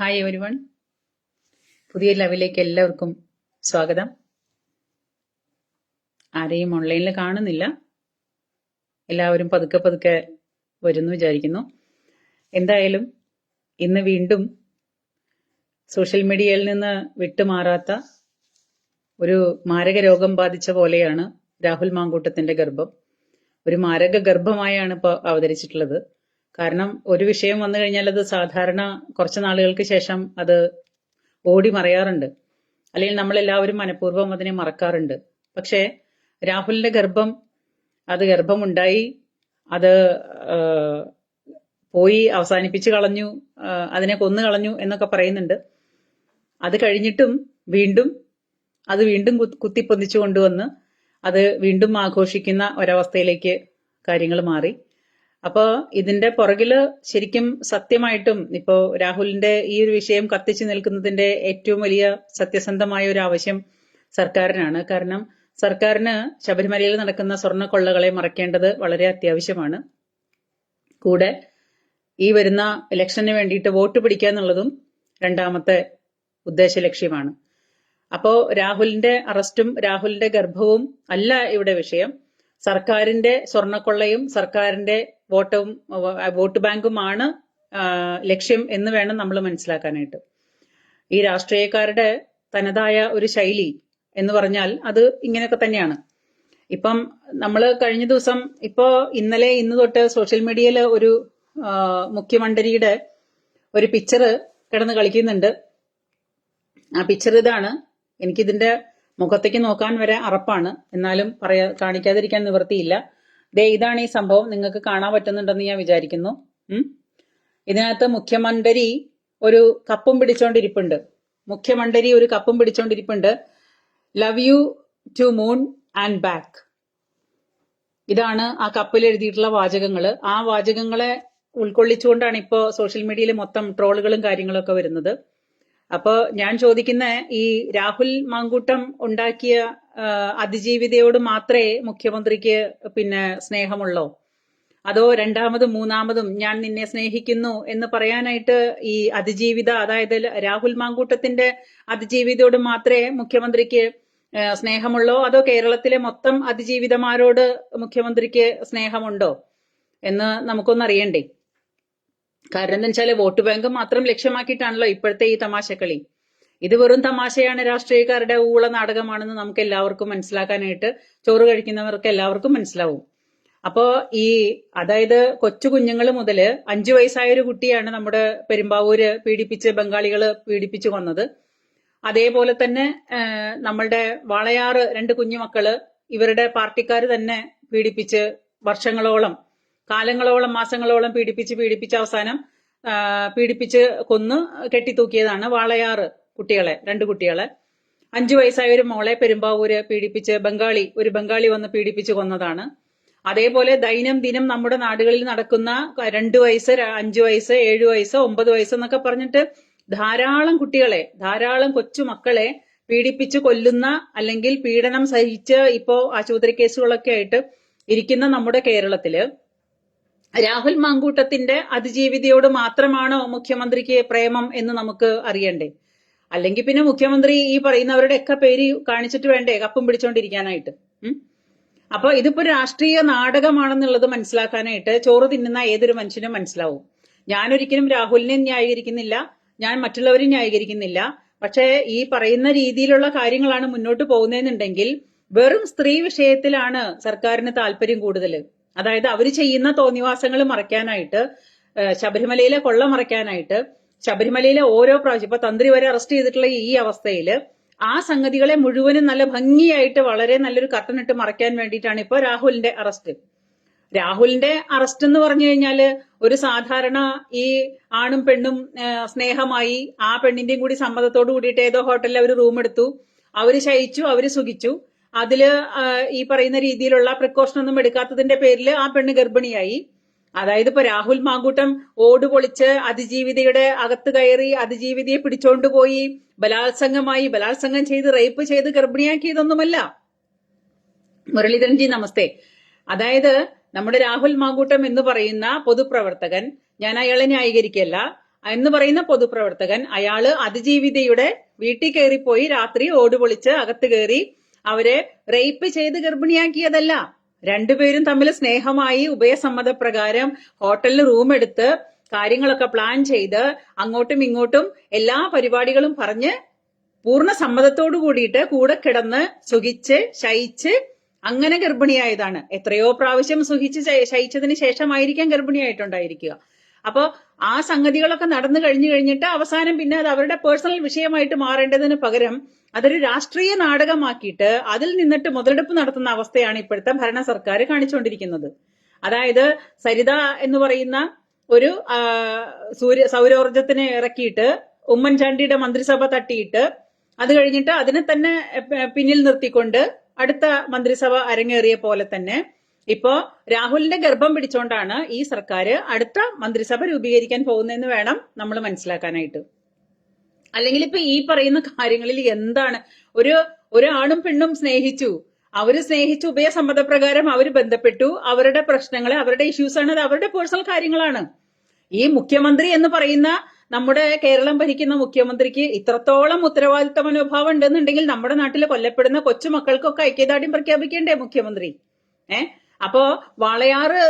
Hi every one പുതിയ ലെവലിലേക്ക് എല്ലാവർക്കും സ്വാഗതം. ആരെയും ഓൺലൈനിൽ കാണുന്നില്ല. എല്ലാവരും പതുക്കെ പതുക്കെ വരുന്നു വിചാരിക്കുന്നു. എന്തായാലും ഇന്ന് വീണ്ടും സോഷ്യൽ മീഡിയയിൽ നിന്ന് വിട്ടുമാറാത്ത ഒരു മാരക രോഗം ബാധിച്ച പോലെയാണ് രാഹുൽ മാങ്കൂട്ടത്തിന്റെ ഗർഭം. ഒരു മാരക ഗർഭമായാണ് ഇപ്പോൾ അവതരിച്ചിട്ടുള്ളത്. കാരണം ഒരു വിഷയം വന്നു കഴിഞ്ഞാൽ അത് സാധാരണ കുറച്ച് നാളുകൾക്ക് ശേഷം അത് ഓടി മറയാറുണ്ട്. അല്ലെങ്കിൽ നമ്മളെല്ലാവരും മനഃപൂർവം അതിനെ മറക്കാറുണ്ട്. പക്ഷേ രാഹുലിന്റെ ഗർഭം അത് ഗർഭമുണ്ടായി അത് പോയി അവസാനിപ്പിച്ച് കളഞ്ഞു അതിനെ കൊന്നു കളഞ്ഞു എന്നൊക്കെ പറയുന്നുണ്ട്. അത് കഴിഞ്ഞിട്ടും വീണ്ടും അത് വീണ്ടും കുത്തിപ്പൊന്നിച്ചു കൊണ്ടുവന്ന് അത് വീണ്ടും ആഘോഷിക്കുന്ന ഒരവസ്ഥയിലേക്ക് കാര്യങ്ങൾ മാറി. അപ്പോ ഇതിന്റെ പുറകിൽ ശരിക്കും സത്യമായിട്ടും ഇപ്പോ രാഹുലിന്റെ ഈ ഒരു വിഷയം കത്തിച്ചു നിൽക്കുന്നതിന്റെ ഏറ്റവും വലിയ സത്യസന്ധമായ ഒരു ആവശ്യം സർക്കാരിനാണ്. കാരണം സർക്കാരിന് ശബരിമലയിൽ നടക്കുന്ന സ്വർണ കൊള്ളകളെ മറക്കേണ്ടത് വളരെ അത്യാവശ്യമാണ്. കൂടെ ഈ വരുന്ന ഇലക്ഷന് വേണ്ടിയിട്ട് വോട്ട് പിടിക്കുക എന്നുള്ളതും രണ്ടാമത്തെ ഉദ്ദേശ ലക്ഷ്യമാണ്. അപ്പോ രാഹുലിന്റെ അറസ്റ്റും രാഹുലിന്റെ ഗർഭവും അല്ല ഇവിടെ വിഷയം. സർക്കാരിന്റെ സ്വർണക്കൊള്ളയും സർക്കാരിന്റെ വോട്ടും വോട്ട് ബാങ്കുമാണ് ലക്ഷ്യം എന്ന് വേണം നമ്മൾ മനസ്സിലാക്കാനായിട്ട്. ഈ രാഷ്ട്രീയക്കാരുടെ തനതായ ഒരു ശൈലി എന്ന് പറഞ്ഞാൽ അത് ഇങ്ങനെയൊക്കെ തന്നെയാണ്. ഇപ്പം നമ്മൾ കഴിഞ്ഞ ദിവസം ഇപ്പോ ഇന്നലെ ഇന്ന് തൊട്ട് സോഷ്യൽ മീഡിയയിൽ ഒരു മുഖ്യമന്ത്രിയുടെ ഒരു പിക്ചർ കിടന്ന് കളിക്കുന്നുണ്ട്. ആ പിക്ചർ ഇതാണ്. എനിക്കിതിന്റെ മുഖത്തേക്ക് നോക്കാൻ വരെ അറപ്പാണ്. എന്നാലും പറയാ കാണിക്കാതിരിക്കാൻ നിവൃത്തിയില്ല. ദേ ഇതാണ് ഈ സംഭവം. നിങ്ങൾക്ക് കാണാൻ പറ്റുന്നുണ്ടെന്ന് ഞാൻ വിചാരിക്കുന്നു. ഇതിനകത്ത് മുഖ്യമന്ത്രി ഒരു കപ്പും പിടിച്ചോണ്ടിരിപ്പുണ്ട്. മുഖ്യമന്ത്രി ഒരു കപ്പും പിടിച്ചോണ്ടിരിപ്പുണ്ട്. Love you to moon and back ഇതാണ് ആ കപ്പിൽ എഴുതിയിട്ടുള്ള വാചകങ്ങൾ ആ വാചകങ്ങളെ ഉൾക്കൊള്ളിച്ചുകൊണ്ടാണ് ഇപ്പോ സോഷ്യൽ മീഡിയയിൽ മൊത്തം ട്രോളുകളും കാര്യങ്ങളൊക്കെ വരുന്നത്. അപ്പോ ഞാൻ ചോദിക്കുന്ന ഈ രാഹുൽ മാങ്കൂട്ടം ഉണ്ടാക്കിയ അതിജീവിതയോട് മാത്രമേ മുഖ്യമന്ത്രിക്ക് പിന്നെ സ്നേഹമുള്ളോ? അതോ രണ്ടാമതും മൂന്നാമതും ഞാൻ നിന്നെ സ്നേഹിക്കുന്നു എന്ന് പറയാനായിട്ട് ഈ അതിജീവിത അതായത് രാഹുൽ മാങ്കൂട്ടത്തിന്റെ അതിജീവിതയോട് മാത്രമേ മുഖ്യമന്ത്രിക്ക് സ്നേഹമുള്ളോ? അതോ കേരളത്തിലെ മൊത്തം അതിജീവിതമാരോട് മുഖ്യമന്ത്രിക്ക് സ്നേഹമുണ്ടോ? എന്ന് നമുക്കൊന്ന് അറിയണ്ടേ കാരണം എന്താ വെച്ചാൽ വോട്ട് ബാങ്ക് മാത്രം ലക്ഷ്യമാക്കിയിട്ടാണല്ലോ ഇപ്പോഴത്തെ ഈ തമാശക്കളി. ഇത് വെറും തമാശയാണ് രാഷ്ട്രീയക്കാരുടെ ഊള നാടകമാണെന്ന് നമുക്ക് എല്ലാവർക്കും മനസ്സിലാക്കാനായിട്ട് ചോറ് കഴിക്കുന്നവർക്ക് എല്ലാവർക്കും മനസ്സിലാവും. അപ്പോ ഈ അതായത് കൊച്ചു കുഞ്ഞുങ്ങൾ മുതൽ അഞ്ചു വയസ്സായ ഒരു കുട്ടിയാണ് നമ്മുടെ പെരുമ്പാവൂര് പീഡിപ്പിച്ച് ബംഗാളികൾ പീഡിപ്പിച്ചു കൊന്നത്. അതേപോലെ തന്നെ നമ്മളുടെ വാളയാറ് രണ്ട് കുഞ്ഞുമക്കൾ ഇവരുടെ പാർട്ടിക്കാർ തന്നെ പീഡിപ്പിച്ച് വർഷങ്ങളോളം കാലങ്ങളോളം മാസങ്ങളോളം പീഡിപ്പിച്ച് പീഡിപ്പിച്ച് അവസാനം പീഡിപ്പിച്ച് കൊന്ന് കെട്ടിത്തൂക്കിയതാണ് വാളയാറ് കുട്ടികളെ രണ്ട് കുട്ടികളെ. അഞ്ചു വയസ്സായ ഒരു മോളെ പെരുമ്പാവൂര് പീഡിപ്പിച്ച് ബംഗാളി ഒരു ബംഗാളി വന്ന് പീഡിപ്പിച്ച് കൊന്നതാണ്. അതേപോലെ ദൈനംദിനം നമ്മുടെ നാടുകളിൽ നടക്കുന്ന രണ്ട് വയസ്സ് അഞ്ചു വയസ്സ് ഏഴു വയസ്സ് ഒമ്പത് വയസ്സ് എന്നൊക്കെ പറഞ്ഞിട്ട് ധാരാളം കുട്ടികളെ ധാരാളം കൊച്ചു മക്കളെ പീഡിപ്പിച്ച് കൊല്ലുന്ന അല്ലെങ്കിൽ പീഡനം സഹിച്ച് ഇപ്പോ ആശുപത്രി കേസുകളൊക്കെ ആയിട്ട് ഇരിക്കുന്ന നമ്മുടെ കേരളത്തിൽ രാഹുൽ മാങ്കൂട്ടത്തിന്റെ അതിജീവിതയോട് മാത്രമാണോ മുഖ്യമന്ത്രിക്ക് പ്രേമം എന്ന് നമുക്ക് അറിയണ്ടേ? അല്ലെങ്കിൽ പിന്നെ മുഖ്യമന്ത്രി ഈ പറയുന്നവരുടെ ഒക്കെ പേര് കാണിച്ചിട്ട് വേണ്ടേ? കപ്പും പിടിച്ചോണ്ടിരിക്കാനായിട്ട്? അപ്പൊ ഇതിപ്പോ രാഷ്ട്രീയ നാടകമാണെന്നുള്ളത് മനസ്സിലാക്കാനായിട്ട് ചോറ് തിന്നുന്ന ഏതൊരു മനുഷ്യനും മനസ്സിലാവും. ഞാനൊരിക്കലും രാഹുലിനെ ന്യായീകരിക്കുന്നില്ല. ഞാൻ മറ്റുള്ളവരെ ന്യായീകരിക്കുന്നില്ല. പക്ഷേ ഈ പറയുന്ന രീതിയിലുള്ള കാര്യങ്ങളാണ് മുന്നോട്ട് പോകുന്നതെന്നുണ്ടെങ്കിൽ വെറും സ്ത്രീ വിഷയത്തിലാണ് സർക്കാരിന് താല്പര്യം കൂടുതൽ അതായത് അവർ ചെയ്യുന്ന തോന്നിവാസങ്ങൾ മറയ്ക്കാനായിട്ട് ശബരിമലയിലെ കൊള്ള മറയ്ക്കാനായിട്ട് ശബരിമലയിലെ ഓരോ പ്രാവശ്യം ഇപ്പൊ തന്ത്രി വരെ അറസ്റ്റ് ചെയ്തിട്ടുള്ള ഈ അവസ്ഥയിൽ ആ സംഗതികളെ മുഴുവനും നല്ല ഭംഗിയായിട്ട് വളരെ നല്ലൊരു കട്ടനിട്ട് മറയ്ക്കാൻ വേണ്ടിയിട്ടാണ് ഇപ്പൊ രാഹുലിന്റെ അറസ്റ്റ്. രാഹുലിന്റെ അറസ്റ്റ് എന്ന് പറഞ്ഞു കഴിഞ്ഞാൽ ഒരു സാധാരണ ഈ ആണും പെണ്ണും സ്നേഹമായി ആ പെണ്ണിന്റെയും കൂടി സമ്മതത്തോട് കൂടിയിട്ട് ഏതോ ഹോട്ടലിൽ അവർ റൂം എടുത്തു അവർ ശയിച്ചു അവർ സുഖിച്ചു. അതിൽ ഈ പറയുന്ന രീതിയിലുള്ള പ്രിക്കോഷൻ ഒന്നും എടുക്കാത്തതിന്റെ പേരിൽ ആ പെണ്ണ് ഗർഭിണിയായി. അതായത് ഇപ്പൊ രാഹുൽ മാങ്കൂട്ടം ഓട് പൊളിച്ച് അതിജീവിതയുടെ അകത്ത് കയറി അതിജീവിതയെ പിടിച്ചോണ്ട് പോയി ബലാത്സംഗമായി ബലാത്സംഗം ചെയ്ത് റേപ്പ് ചെയ്ത് ഗർഭിണിയാക്കിയതൊന്നുമല്ല. മുരളീധരൻജി നമസ്തേ. അതായത് നമ്മുടെ രാഹുൽ മാങ്കൂട്ടം എന്ന് പറയുന്ന പൊതുപ്രവർത്തകൻ ഞാൻ അയാളെ ന്യായീകരിക്കല്ല എന്ന് പറയുന്ന പൊതുപ്രവർത്തകൻ അയാൾ അതിജീവിതയുടെ വീട്ടിൽ കയറിപ്പോയി രാത്രി ഓട് പൊളിച്ച് അകത്ത് കയറി അവരെ റേപ്പ് ചെയ്ത് ഗർഭിണിയാക്കിയതല്ല. രണ്ടുപേരും തമ്മിൽ സ്നേഹമായി ഉഭയസമ്മതപ്രകാരം ഹോട്ടലിൽ റൂം എടുത്ത് കാര്യങ്ങളൊക്കെ പ്ലാൻ ചെയ്ത് അങ്ങോട്ടും ഇങ്ങോട്ടും എല്ലാ പരിപാടികളും പറഞ്ഞ് പൂർണ സമ്മതത്തോടു കൂടിയിട്ട് കൂടെ കിടന്ന് സുഖിച്ച് ശയിച്ച് അങ്ങനെ ഗർഭിണിയായതാണ്. എത്രയോ പ്രാവശ്യം സുഖിച്ച് ശയിച്ചതിന് ശേഷമായിരിക്കാം ഗർഭിണിയായിട്ടുണ്ടായിരിക്കുക. അപ്പോ ആ സംഗതികളൊക്കെ നടന്നു കഴിഞ്ഞു കഴിഞ്ഞിട്ട് അവസാനം പിന്നെ അത് അവരുടെ പേഴ്സണൽ വിഷയമായിട്ട് മാറേണ്ടതിന് പകരം അതൊരു രാഷ്ട്രീയ നാടകമാക്കിയിട്ട് അതിൽ നിന്നിട്ട് മുതലെടുപ്പ് നടത്തുന്ന അവസ്ഥയാണ് ഇപ്പോഴത്തെ ഭരണ സർക്കാർ കാണിച്ചുകൊണ്ടിരിക്കുന്നത്. അതായത് സരിത എന്ന് പറയുന്ന ഒരു സൂര്യ സൗരോർജത്തിനെ ഇറക്കിയിട്ട് ഉമ്മൻചാണ്ടിയുടെ മന്ത്രിസഭ തട്ടിയിട്ട് അത് കഴിഞ്ഞിട്ട് അതിനെ തന്നെ പിന്നിൽ നിർത്തിക്കൊണ്ട് അടുത്ത മന്ത്രിസഭ അരങ്ങേറിയ പോലെ തന്നെ ഇപ്പോ രാഹുലിന്റെ ഗർഭം പിടിച്ചോണ്ടാണ് ഈ സർക്കാർ അടുത്ത മന്ത്രിസഭ രൂപീകരിക്കാൻ പോകുന്നതെന്ന് വേണം നമ്മൾ മനസ്സിലാക്കാനായിട്ട്. അല്ലെങ്കിൽ ഇപ്പൊ ഈ പറയുന്ന കാര്യങ്ങളിൽ എന്താണ്? ഒരു ഒരു ആണും പെണ്ണും സ്നേഹിച്ചു. അവർ സ്നേഹിച്ചു ഉഭയസമ്മതപ്രകാരം അവർ ബന്ധപ്പെട്ടു. അവരുടെ പ്രശ്നങ്ങൾ അവരുടെ ഇഷ്യൂസ് ആണ്. അത് അവരുടെ പേഴ്സണൽ കാര്യങ്ങളാണ്. ഈ മുഖ്യമന്ത്രി എന്ന് പറയുന്ന നമ്മുടെ കേരളം ഭരിക്കുന്ന മുഖ്യമന്ത്രിക്ക് ഇത്രത്തോളം ഉത്തരവാദിത്ത മനോഭാവം ഉണ്ടെന്നുണ്ടെങ്കിൽ നമ്മുടെ നാട്ടിൽ കൊല്ലപ്പെടുന്ന കൊച്ചുമക്കൾക്കൊക്കെ ഐക്യദാർഢ്യം പ്രഖ്യാപിക്കേണ്ടേ മുഖ്യമന്ത്രി? ഏ? അപ്പോ വാളയാറ്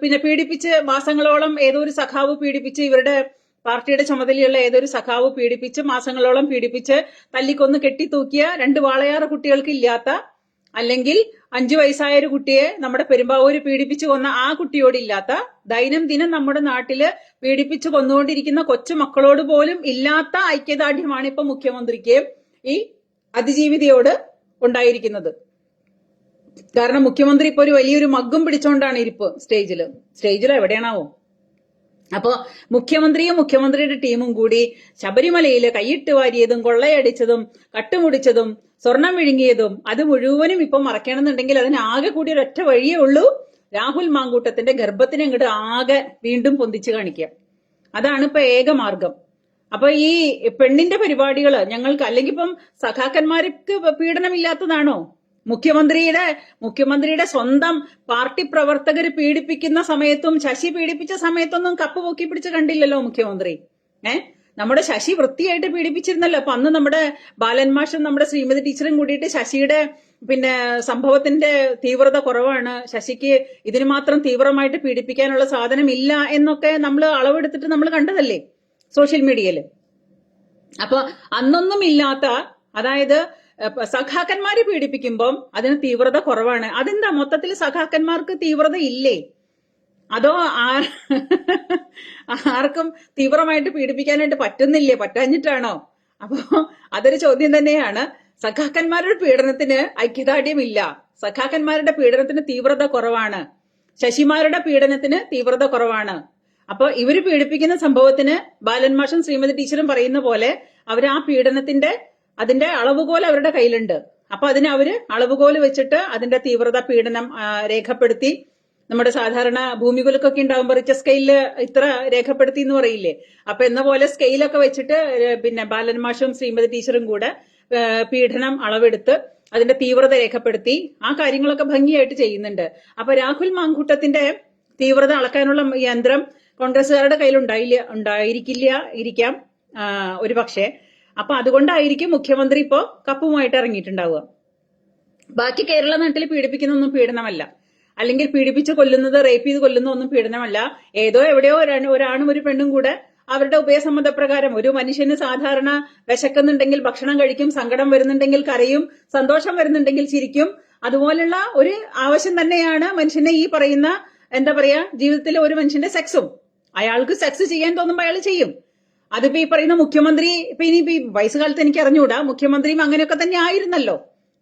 പിന്നെ പീഡിപ്പിച്ച് മാസങ്ങളോളം ഏതൊരു സഖാവ് പീഡിപ്പിച്ച് ഇവരുടെ പാർട്ടിയുടെ ചുമതലയുള്ള ഏതൊരു സഖാവ് പീഡിപ്പിച്ച് മാസങ്ങളോളം പീഡിപ്പിച്ച് തല്ലിക്കൊന്ന് കെട്ടിത്തൂക്കിയ രണ്ട് വാളയാറ് കുട്ടികൾക്ക് ഇല്ലാത്ത അല്ലെങ്കിൽ അഞ്ചു വയസ്സായ ഒരു കുട്ടിയെ നമ്മുടെ പെരുമ്പാവൂര് പീഡിപ്പിച്ചു കൊന്ന ആ കുട്ടിയോടില്ലാത്ത ദൈനംദിനം നമ്മുടെ നാട്ടിൽ പീഡിപ്പിച്ചു കൊന്നുകൊണ്ടിരിക്കുന്ന കൊച്ചു മക്കളോട് പോലും ഇല്ലാത്ത ഐക്യദാർഢ്യമാണ് ഇപ്പൊ മുഖ്യമന്ത്രിക്ക് ഈ അതിജീവിതയോട് ഉണ്ടായിരിക്കുന്നത്. കാരണം മുഖ്യമന്ത്രി ഇപ്പൊ ഒരു വലിയൊരു മഗ്ഗും പിടിച്ചോണ്ടാണ് ഇരിപ്പ് സ്റ്റേജിൽ. സ്റ്റേജിൽ എവിടെയാണാവോ? അപ്പോ മുഖ്യമന്ത്രിയും മുഖ്യമന്ത്രിയുടെ ടീമും കൂടി ശബരിമലയിൽ കൈയിട്ട് വാരിയതും കൊള്ളയടിച്ചതും കട്ടുമുടിച്ചതും സ്വർണം വിഴുങ്ങിയതും അത് മുഴുവനും ഇപ്പൊ മറക്കണമെന്നുണ്ടെങ്കിൽ അതിന് ആകെ കൂടി ഒരൊറ്റ വഴിയേ ഉള്ളൂ രാഹുൽ മാങ്കൂട്ടത്തിന്റെ ഗർഭത്തിനെ അങ്ങോട്ട് ആകെ വീണ്ടും പൊന്തിച്ചു കാണിക്കുക. അതാണ് ഇപ്പൊ ഏക മാർഗം. അപ്പൊ ഈ പെണ്ണിന്റെ പരിപാടികൾ ഞങ്ങൾക്ക് അല്ലെങ്കിൽ ഇപ്പം സഖാക്കന്മാർക്ക് പീഡനമില്ലാത്തതാണോ? മുഖ്യമന്ത്രിയുടെ മുഖ്യമന്ത്രിയുടെ സ്വന്തം പാർട്ടി പ്രവർത്തകർ പീഡിപ്പിക്കുന്ന സമയത്തും ശശി പീഡിപ്പിച്ച സമയത്തൊന്നും കപ്പ് പൊക്കി പിടിച്ച് കണ്ടില്ലല്ലോ മുഖ്യമന്ത്രി. ഏ? നമ്മുടെ ശശി വൃത്തിയായിട്ട് പീഡിപ്പിച്ചിരുന്നല്ലോ. അപ്പൊ അന്ന് നമ്മുടെ ബാലൻ മാഷും നമ്മുടെ ശ്രീമതി ടീച്ചറും കൂടിയിട്ട് ശശിയുടെ പിന്നെ സംഭവത്തിന്റെ തീവ്രത കുറവാണ്. ശശിക്ക് ഇതിന് മാത്രം തീവ്രമായിട്ട് പീഡിപ്പിക്കാനുള്ള സാധനം ഇല്ല എന്നൊക്കെ നമ്മൾ അളവെടുത്തിട്ട് നമ്മൾ കണ്ടതല്ലേ സോഷ്യൽ മീഡിയയിൽ അപ്പൊ അന്നൊന്നും ഇല്ലാത്ത അതായത് സഖാക്കന്മാരെ പീഡിപ്പിക്കുമ്പം അതിന് തീവ്രത കുറവാണ്. അതെന്താ? മൊത്തത്തിൽ സഖാക്കന്മാർക്ക് തീവ്രത ഇല്ലേ? അതോ ആർ ആർക്കും തീവ്രമായിട്ട് പീഡിപ്പിക്കാനായിട്ട് പറ്റുന്നില്ലേ? പറ്റാഞ്ഞിട്ടാണോ? അപ്പോ അതൊരു ചോദ്യം തന്നെയാണ്. സഖാക്കന്മാരുടെ പീഡനത്തിന് ഐക്യദാർഢ്യമില്ല. സഖാക്കന്മാരുടെ പീഡനത്തിന് തീവ്രത കുറവാണ്. ശശിമാരുടെ പീഡനത്തിന് തീവ്രത കുറവാണ്. അപ്പൊ ഇവർ പീഡിപ്പിക്കുന്ന സംഭവത്തിന് ബാലൻ ശ്രീമതി ടീച്ചറും പറയുന്ന പോലെ അവർ ആ പീഡനത്തിന്റെ അതിന്റെ അളവുകോൽ അവരുടെ കയ്യിലുണ്ട്. അപ്പൊ അതിന് അവർ അളവുകോൽ വെച്ചിട്ട് അതിന്റെ തീവ്രത പീഡനം രേഖപ്പെടുത്തി. നമ്മുടെ സാധാരണ ഭൂമികുലുക്കൊക്കെ ഉണ്ടാകുമ്പോൾ റിച്ച സ്കെയിലിൽ ഇത്ര രേഖപ്പെടുത്തി എന്ന് പറയില്ലേ? അപ്പൊ എന്ന പോലെ സ്കെയിലൊക്കെ വെച്ചിട്ട് പിന്നെ ബാലൻ മാഷും ശ്രീമതി ടീച്ചറും കൂടെ പീഡനം അളവെടുത്ത് അതിന്റെ തീവ്രത രേഖപ്പെടുത്തി. ആ കാര്യങ്ങളൊക്കെ ഭംഗിയായിട്ട് ചെയ്യുന്നുണ്ട്. അപ്പൊ രാഹുൽ മാങ്കൂട്ടത്തിന്റെ തീവ്രത അളക്കാനുള്ള യന്ത്രം കോൺഗ്രസുകാരുടെ കയ്യിൽ ഉണ്ടായില്ല ഉണ്ടായിരിക്കില്ല ഇരിക്കാം ഒരു പക്ഷേ അപ്പൊ അതുകൊണ്ടായിരിക്കും മുഖ്യമന്ത്രി ഇപ്പോ കപ്പുമായിട്ട് ഇറങ്ങിയിട്ടുണ്ടാവുക. ബാക്കി കേരള നാട്ടിൽ പീഡിപ്പിക്കുന്നൊന്നും പീഡനമല്ല. അല്ലെങ്കിൽ പീഡിപ്പിച്ച് കൊല്ലുന്നത് റേപ്പ് ചെയ്ത് കൊല്ലുന്ന ഒന്നും പീഡനമല്ല. ഏതോ എവിടെയോ ഒരാ- ഒരാണും ഒരു പെണ്ണും കൂടെ അവരുടെ ഉപയസമ്മതപ്രകാരം ഒരു മനുഷ്യന് സാധാരണ വിശക്കുന്നുണ്ടെങ്കിൽ ഭക്ഷണം കഴിക്കും സങ്കടം വരുന്നുണ്ടെങ്കിൽ കരയും സന്തോഷം വരുന്നുണ്ടെങ്കിൽ ചിരിക്കും. അതുപോലുള്ള ഒരു ആവശ്യം തന്നെയാണ് മനുഷ്യനെ ഈ പറയുന്ന എന്താ പറയാ ജീവിതത്തിലെ ഒരു മനുഷ്യന്റെ സെക്സും അയാൾക്ക് സെക്സ് ചെയ്യാൻ തോന്നുമ്പോൾ അയാൾ ചെയ്യും. അതിപ്പോ ഈ പറയുന്ന മുഖ്യമന്ത്രി ഇപ്പൊ ഇനി ഈ വയസ്സുകാലത്ത് എനിക്ക് അറിഞ്ഞുകൂടാ മുഖ്യമന്ത്രിയും അങ്ങനെയൊക്കെ തന്നെ ആയിരുന്നല്ലോ.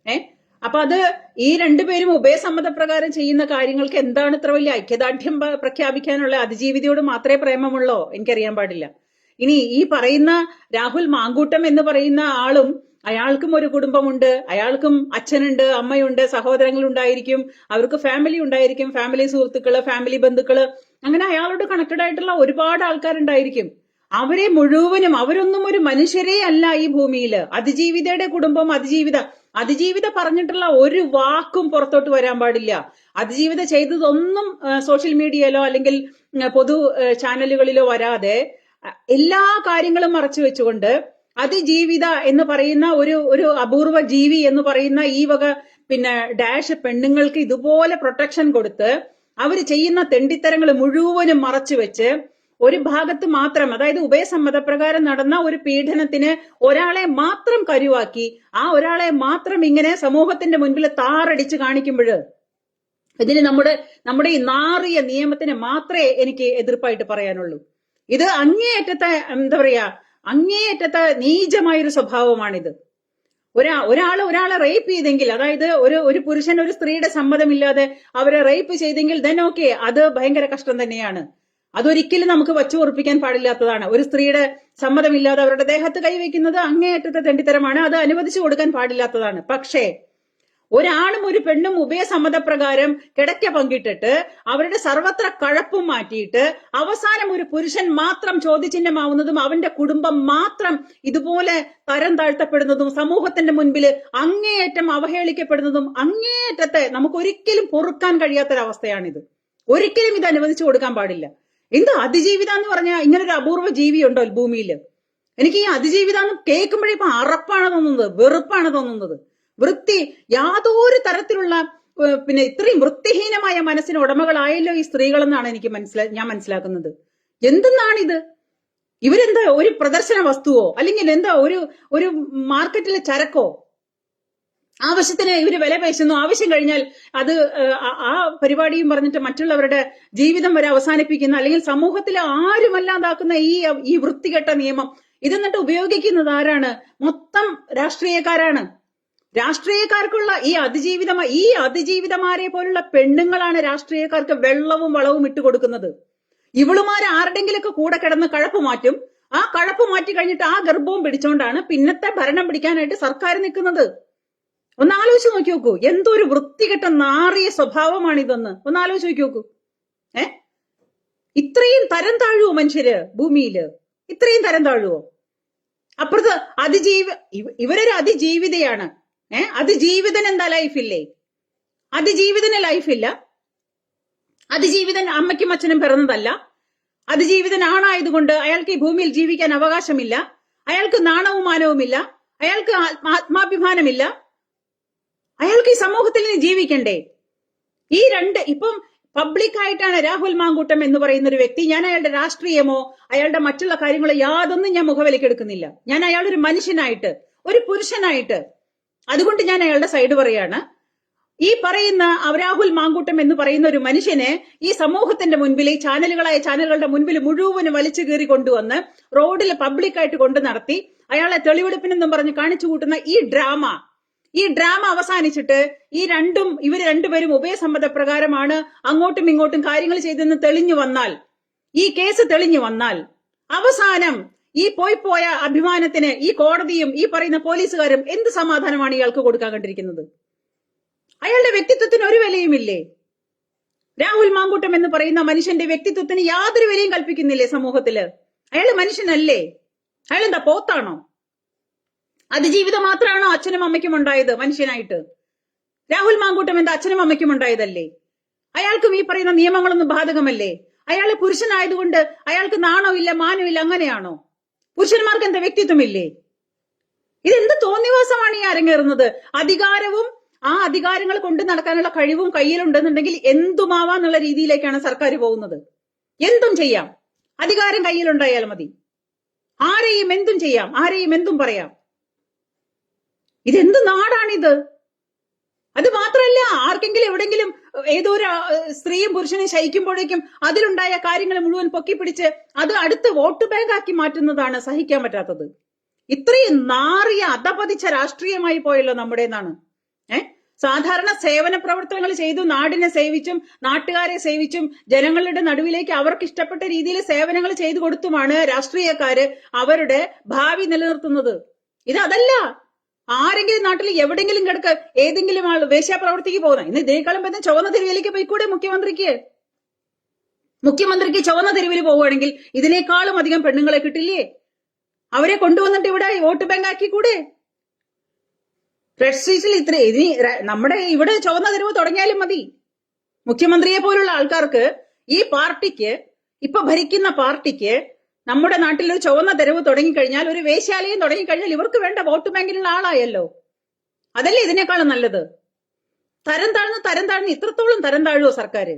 ഏ? അപ്പൊ അത് ഈ രണ്ടുപേരും ഉഭയസമ്മതപ്രകാരം ചെയ്യുന്ന കാര്യങ്ങൾക്ക് എന്താണ് ഇത്ര വലിയ ഐക്യദാർഢ്യം പ്രഖ്യാപിക്കാനുള്ള അതിജീവിതയോട് മാത്രമേ പ്രേമമുള്ളോ? എനിക്കറിയാൻ പാടില്ല. ഇനി ഈ പറയുന്ന രാഹുൽ മാങ്കൂട്ടം എന്ന് പറയുന്ന ആളും അയാൾക്കും ഒരു കുടുംബമുണ്ട് അയാൾക്കും അച്ഛനുണ്ട് അമ്മയുണ്ട് സഹോദരങ്ങൾ ഉണ്ടായിരിക്കും അവർക്ക് ഫാമിലി ഉണ്ടായിരിക്കും ഫാമിലി സുഹൃത്തുക്കൾ ഫാമിലി ബന്ധുക്കൾ അങ്ങനെ അയാളോട് കണക്റ്റഡ് ആയിട്ടുള്ള ഒരുപാട് ആൾക്കാരുണ്ടായിരിക്കും. അവരെ മുഴുവനും അവരൊന്നും ഒരു മനുഷ്യരേ അല്ല ഈ ഭൂമിയിൽ അതിജീവിതയുടെ കുടുംബം അതിജീവിത അതിജീവിത പറഞ്ഞിട്ടുള്ള ഒരു വാക്കും പുറത്തോട്ട് വരാൻ പാടില്ല. അതിജീവിത ചെയ്തതൊന്നും സോഷ്യൽ മീഡിയയിലോ അല്ലെങ്കിൽ പൊതു ചാനലുകളിലോ വരാതെ എല്ലാ കാര്യങ്ങളും മറച്ചു വെച്ചുകൊണ്ട് അതിജീവിത എന്ന് പറയുന്ന ഒരു ഒരു അപൂർവ ജീവി എന്ന് പറയുന്ന ഈ വക പിന്നെ ഡാഷ് പെണ്ണുങ്ങൾക്ക് ഇതുപോലെ പ്രൊട്ടക്ഷൻ കൊടുത്ത് അവർ ചെയ്യുന്ന തെണ്ടിത്തരങ്ങൾ മുഴുവനും മറച്ചു വെച്ച് ഒരു ഭാഗത്ത് മാത്രം അതായത് ഉഭയസമ്മതപ്രകാരം നടന്ന ഒരു പീഡനത്തിന് ഒരാളെ മാത്രം കരുവാക്കി ആ ഒരാളെ മാത്രം ഇങ്ങനെ സമൂഹത്തിന്റെ മുൻപിൽ താറടിച്ച് കാണിക്കുമ്പോൾ ഇതിന് നമ്മുടെ നമ്മുടെ ഈ നാറിയ നിയമത്തിന് മാത്രമേ എനിക്ക് എതിർപ്പായിട്ട് പറയാനുള്ളൂ. ഇത് അങ്ങേയറ്റത്തെ എന്താ പറയാ അങ്ങേയറ്റത്തെ നീചമായൊരു സ്വഭാവമാണിത്. ഒരാ ഒരാൾ ഒരാളെ റേപ്പ് ചെയ്തെങ്കിൽ അതായത് ഒരു ഒരു പുരുഷൻ ഒരു സ്ത്രീയുടെ സമ്മതമില്ലാതെ അവരെ റേപ്പ് ചെയ്തെങ്കിൽ ദെൻ ഓക്കെ അത് ഭയങ്കര കഷ്ടം തന്നെയാണ്. അതൊരിക്കലും നമുക്ക് വച്ചു ഉറപ്പിക്കാൻ പാടില്ലാത്തതാണ്. ഒരു സ്ത്രീയുടെ സമ്മതമില്ലാതെ അവരുടെ ദേഹത്ത് കൈവയ്ക്കുന്നത് അങ്ങേയറ്റത്തെ തെണ്ടിത്തരമാണ്. അത് അനുവദിച്ചു കൊടുക്കാൻ പാടില്ലാത്തതാണ്. പക്ഷേ ഒരാണും ഒരു പെണ്ണും ഉഭയസമ്മതപ്രകാരം കിടക്ക പങ്കിട്ടിട്ട് അവരുടെ സർവത്ര കഴപ്പും മാറ്റിയിട്ട് അവസാനം ഒരു പുരുഷൻ മാത്രം ചോദ്യചിഹ്നമാവുന്നതും അവന്റെ കുടുംബം മാത്രം ഇതുപോലെ തരം താഴ്ത്തപ്പെടുന്നതും സമൂഹത്തിന്റെ മുൻപിൽ അങ്ങേയറ്റം അവഹേളിക്കപ്പെടുന്നതും അങ്ങേയറ്റത്തെ നമുക്ക് ഒരിക്കലും പൊറുക്കാൻ കഴിയാത്തൊരവസ്ഥയാണിത്. ഒരിക്കലും ഇത് അനുവദിച്ചു കൊടുക്കാൻ പാടില്ല. എന്ത് അതിജീവിത എന്ന് പറഞ്ഞാൽ ഇങ്ങനെ ഒരു അപൂർവ ഉണ്ടോ ഭൂമിയിൽ എനിക്ക് ഈ അതിജീവിത എന്ന് കേൾക്കുമ്പോഴേ ഇപ്പൊ അറപ്പാണ് തോന്നുന്നത് വെറുപ്പാണ് തോന്നുന്നത്. വൃത്തി യാതൊരു തരത്തിലുള്ള പിന്നെ ഇത്രയും വൃത്തിഹീനമായ മനസ്സിന് ഉടമകളായല്ലോ ഈ സ്ത്രീകളെന്നാണ് എനിക്ക് മനസ്സിലാ ഞാൻ മനസ്സിലാക്കുന്നത്. എന്തെന്നാണിത്? ഇവരെന്താ ഒരു പ്രദർശന വസ്തുവോ? അല്ലെങ്കിൽ എന്താ ഒരു ഒരു മാർക്കറ്റിലെ ചരക്കോ? ആവശ്യത്തിന് ഇവർ വില പേശുന്നു. ആവശ്യം കഴിഞ്ഞാൽ അത് ആ- ആ പരിപാടിയും പറഞ്ഞിട്ട് മറ്റുള്ളവരുടെ ജീവിതം വരെ അവസാനിപ്പിക്കുന്ന അല്ലെങ്കിൽ സമൂഹത്തിലെ ആരുമല്ലാതാക്കുന്ന ഈ ഈ വൃത്തികെട്ട നിയമം ഇതെന്നിട്ട് ഉപയോഗിക്കുന്നത് ആരാണ്? മൊത്തം രാഷ്ട്രീയക്കാരാണ്. രാഷ്ട്രീയക്കാർക്കുള്ള ഈ അതിജീവിതം ഈ അതിജീവിതമാരെ പോലുള്ള പെണ്ണുങ്ങളാണ് രാഷ്ട്രീയക്കാർക്ക് വെള്ളവും വളവും ഇട്ട് കൊടുക്കുന്നത്. ഇവളുമാർ ആരുടെങ്കിലൊക്കെ കൂടെ കിടന്ന് കഴപ്പ് മാറ്റും. ആ കഴപ്പ് മാറ്റി കഴിഞ്ഞിട്ട് ആ ഗർഭവും പിടിച്ചോണ്ടാണ് പിന്നത്തെ ഭരണം പിടിക്കാനായിട്ട് സർക്കാർ നിൽക്കുന്നത്. ഒന്ന് ആലോചിച്ച് നോക്കി നോക്കൂ എന്തോ ഒരു വൃത്തികെട്ട നാറിയ സ്വഭാവമാണ് ഇതെന്ന് ഒന്ന് ആലോചിച്ച് നോക്കി നോക്കൂ ഏ? ഇത്രയും തരം താഴുവോ മനുഷ്യര് ഭൂമിയിൽ? ഇത്രയും തരം താഴുവോ? അപ്പുറത്ത് അതിജീവ ഇവരൊരു അതിജീവിതയാണ്. ഏ? അതിജീവിതൻ എന്താ ലൈഫില്ലേ? അതിജീവിതന് ലൈഫില്ല. അതിജീവിതൻ അമ്മയ്ക്കും അച്ഛനും പിറന്നതല്ല. അതിജീവിതൻ ആണായതുകൊണ്ട് അയാൾക്ക് ഈ ഭൂമിയിൽ ജീവിക്കാൻ അവകാശമില്ല. അയാൾക്ക് നാണവും മാനവുമില്ല അയാൾക്ക് ആത്മാ- ആത്മാഭിമാനമില്ല. അയാൾക്ക് ഈ സമൂഹത്തിൽ നിന്ന് ജീവിക്കണ്ടേ? ഈ രണ്ട് ഇപ്പം പബ്ലിക്കായിട്ടാണ് രാഹുൽ മാങ്കൂട്ടം എന്ന് പറയുന്ന ഒരു വ്യക്തി ഞാൻ അയാളുടെ രാഷ്ട്രീയമോ അയാളുടെ മറ്റുള്ള കാര്യങ്ങളോ യാതൊന്നും ഞാൻ മുഖവിലേക്ക് എടുക്കുന്നില്ല. ഞാൻ അയാളൊരു മനുഷ്യനായിട്ട് ഒരു പുരുഷനായിട്ട്. അതുകൊണ്ട് ഞാൻ അയാളുടെ സൈഡ് പറയാണ്. ഈ പറയുന്ന രാഹുൽ മാങ്കൂട്ടം എന്ന് പറയുന്ന ഒരു മനുഷ്യനെ ഈ സമൂഹത്തിന്റെ മുൻപിൽ ഈ ചാനലുകളായ ചാനലുകളുടെ മുൻപിൽ മുഴുവനും വലിച്ചു കീറി കൊണ്ടുവന്ന് റോഡിൽ പബ്ലിക്കായിട്ട് കൊണ്ടു നടത്തി അയാളെ തെളിവെടുപ്പിനെന്നും പറഞ്ഞ് കാണിച്ചു കൂട്ടുന്ന ഈ ഡ്രാമ ഈ ഡ്രാമ അവസാനിച്ചിട്ട് ഈ രണ്ടും ഇവർ രണ്ടുപേരും ഉഭയസമ്മതപ്രകാരമാണ് അങ്ങോട്ടും ഇങ്ങോട്ടും കാര്യങ്ങൾ ചെയ്തെന്ന് തെളിഞ്ഞു വന്നാൽ ഈ കേസ് തെളിഞ്ഞു വന്നാൽ അവസാനം ഈ പോയി പോയ അഭിമാനത്തിന് ഈ കോടതിയും ഈ പറയുന്ന പോലീസുകാരും എന്ത് സമാധാനമാണ് ഇയാൾക്ക് കൊടുക്കാൻ കണ്ടിരിക്കുന്നത്? അയാളുടെ വ്യക്തിത്വത്തിന് ഒരു വിലയുമില്ലേ? രാഹുൽ മാങ്കൂട്ടം എന്ന് പറയുന്ന മനുഷ്യന്റെ വ്യക്തിത്വത്തിന് യാതൊരു വിലയും കൽപ്പിക്കുന്നില്ലേ സമൂഹത്തിൽ? അയാൾ മനുഷ്യനല്ലേ? അയാൾ എന്താ പോത്താണോ? അതിജീവിതം മാത്രമാണോ അച്ഛനും അമ്മയ്ക്കും ഉണ്ടായത് മനുഷ്യനായിട്ട്? രാഹുൽ മാങ്കൂട്ടം എന്താ അച്ഛനും അമ്മയ്ക്കും ഉണ്ടായതല്ലേ? അയാൾക്കും ഈ പറയുന്ന നിയമങ്ങളൊന്നും ബാധകമല്ലേ? അയാൾ പുരുഷനായതുകൊണ്ട് അയാൾക്ക് നാണോ ഇല്ല മാനോ ഇല്ല അങ്ങനെയാണോ? പുരുഷന്മാർക്ക് എന്താ വ്യക്തിത്വമില്ലേ? ഇതെന്ത് തോന്നിവാസമാണ് ഈ അരങ്ങേറുന്നത്? അധികാരവും ആ അധികാരങ്ങൾ കൊണ്ട് നടക്കാനുള്ള കഴിവും കയ്യിലുണ്ടെന്നുണ്ടെങ്കിൽ എന്തുമാവാന്നുള്ള രീതിയിലേക്കാണ് സർക്കാർ പോകുന്നത്. എന്തും ചെയ്യാം. അധികാരം കയ്യിലുണ്ടായാൽ മതി. ആരെയും എന്തും ചെയ്യാം. ആരെയും എന്തും പറയാം. ഇതെന്ത് നാടാണിത്? അത് മാത്രല്ല ആർക്കെങ്കിലും എവിടെങ്കിലും ഏതോ ഒരു സ്ത്രീയും പുരുഷനെയും ശയിക്കുമ്പോഴേക്കും അതിലുണ്ടായ കാര്യങ്ങൾ മുഴുവൻ പൊക്കിപ്പിടിച്ച് അത് അടുത്ത് വോട്ട് ബാങ്ക് ആക്കി മാറ്റുന്നതാണ് സഹിക്കാൻ പറ്റാത്തത്. ഇത്രയും നാറിയ അധപതിച്ച രാഷ്ട്രീയമായി പോയല്ലോ നമ്മുടേന്നാണ് ഏഹ് സാധാരണ സേവന പ്രവർത്തനങ്ങൾ ചെയ്തു നാടിനെ സേവിച്ചും നാട്ടുകാരെ സേവിച്ചും ജനങ്ങളുടെ നടുവിലേക്ക് അവർക്ക് ഇഷ്ടപ്പെട്ട രീതിയിൽ സേവനങ്ങൾ ചെയ്തു കൊടുത്തുമാണ് രാഷ്ട്രീയക്കാര് അവരുടെ ഭാവി നിലനിർത്തുന്നത്. ഇത് അതല്ല. ആരെങ്കിലും നാട്ടിൽ എവിടെങ്കിലും കിടക്ക ഏതെങ്കിലും ആൾ വേശ്യാപ്രവർത്തിക്ക് പോകുന്ന ഇന്ന് ഇതിനേക്കാളും ബന്ധം ചുവന്ന തെരുവിലേക്ക് പോയിക്കൂടെ മുഖ്യമന്ത്രിക്ക്? മുഖ്യമന്ത്രിക്ക് ചുവന്ന തെരുവിൽ പോവുകയാണെങ്കിൽ ഇതിനേക്കാളും അധികം പെണ്ണുങ്ങളെ കിട്ടില്ലേ? അവരെ കൊണ്ടുവന്നിട്ട് ഇവിടെ വോട്ട് ബാങ്ക് ആക്കി കൂടെ റെഡ് ഇത്ര ഇനി നമ്മുടെ ഇവിടെ ചുവന്ന തെരുവ് തുടങ്ങിയാലും മതി. മുഖ്യമന്ത്രിയെ പോലുള്ള ആൾക്കാർക്ക് ഈ പാർട്ടിക്ക് ഇപ്പൊ ഭരിക്കുന്ന പാർട്ടിക്ക് നമ്മുടെ നാട്ടിൽ ഒരു ചുവന്ന തെരുവ് തുടങ്ങിക്കഴിഞ്ഞാൽ ഒരു വേശ്യാലയം തുടങ്ങിക്കഴിഞ്ഞാൽ ഇവർക്ക് വേണ്ട വോട്ട് ബാങ്കിലുള്ള ആളായല്ലോ. അതല്ലേ ഇതിനേക്കാളും നല്ലത്? തരം താഴ്ന്ന് തരം താഴ്ന്ന് ഇത്രത്തോളം തരം താഴുവോ സർക്കാർ?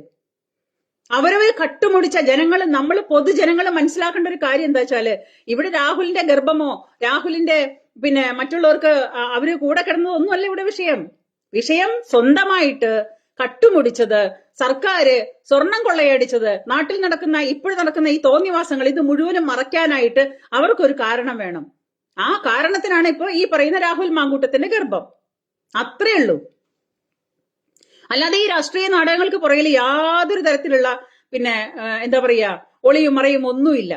അവരവർ കട്ടുമുടിച്ച ജനങ്ങൾ നമ്മൾ പൊതുജനങ്ങൾ മനസ്സിലാക്കേണ്ട ഒരു കാര്യം എന്താ വെച്ചാൽ ഇവിടെ രാഹുലിന്റെ ഗർഭമോ രാഹുലിന്റെ പിന്നെ മറ്റുള്ളവർക്ക് അവർ കൂടെ കിടന്നതൊന്നുമല്ല ഇവിടെ വിഷയം. വിഷയം സ്വന്തമായിട്ട് കട്ടുമുടിച്ചത് സർക്കാര് സ്വർണം കൊള്ളയടിച്ചത് നാട്ടിൽ നടക്കുന്ന ഇപ്പോഴും നടക്കുന്ന ഈ തോന്നിവാസങ്ങൾ ഇത് മുഴുവനും മറയ്ക്കാനായിട്ട് അവർക്കൊരു കാരണം വേണം. ആ കാരണത്തിനാണ് ഇപ്പൊ ഈ പറയുന്ന രാഹുൽ മാങ്കൂട്ടത്തിന്റെ ഗർഭം. അത്രേ ഉള്ളൂ. അല്ലാതെ ഈ രാഷ്ട്രീയ നാടകങ്ങൾക്ക് പുറകിൽ യാതൊരു തരത്തിലുള്ള പിന്നെ എന്താ പറയാ ഒളിയും മറയും ഒന്നുമില്ല.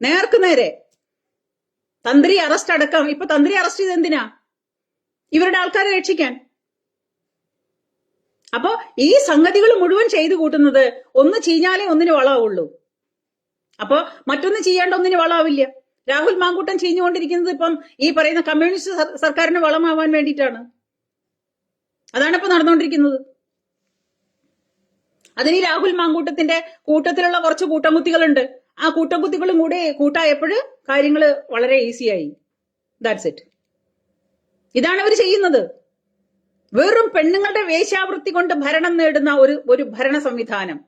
നേർക്ക് നേരെ. തന്ത്രി അറസ്റ്റ് അടക്കം ഇപ്പൊ തന്ത്രി അറസ്റ്റ് ചെയ്ത് എന്തിനാ ഇവരുടെ ആൾക്കാരെ രക്ഷിക്കാൻ. അപ്പോ ഈ സംഗതികൾ മുഴുവൻ ചെയ്തു കൂട്ടുന്നത് ഒന്ന് ചീഞ്ഞാലേ ഒന്നിന് വളാവുള്ളൂ. അപ്പോ മറ്റൊന്ന് ചെയ്യാണ്ട് ഒന്നിന് വളാവില്ല. രാഹുൽ മാങ്കൂട്ടൻ ചീഞ്ഞുകൊണ്ടിരിക്കുന്നത് ഇപ്പം ഈ പറയുന്ന കമ്മ്യൂണിസ്റ്റ് സർ- സർക്കാരിന് വളമാവാൻ വേണ്ടിയിട്ടാണ്. അതാണ് ഇപ്പൊ നടന്നുകൊണ്ടിരിക്കുന്നത് അതിന് രാഹുൽ മാങ്കൂട്ടത്തിന്റെ കൂട്ടത്തിലുള്ള കുറച്ച് കൂട്ടംകുത്തികളുണ്ട്. ആ കൂട്ടംകുത്തികളും കൂടെ കൂട്ടായപ്പോൾ കാര്യങ്ങൾ വളരെ ഈസിയായി ദാറ്റ്സ് ഇറ്റ് ഇതാണ് അവർ ചെയ്യുന്നത്. വെറും പെണ്ണുങ്ങളുടെ വേശ്യാവൃത്തി കൊണ്ട് ഭരണം നേടുന്ന ഒരു ഒരു ഭരണ സംവിധാനം.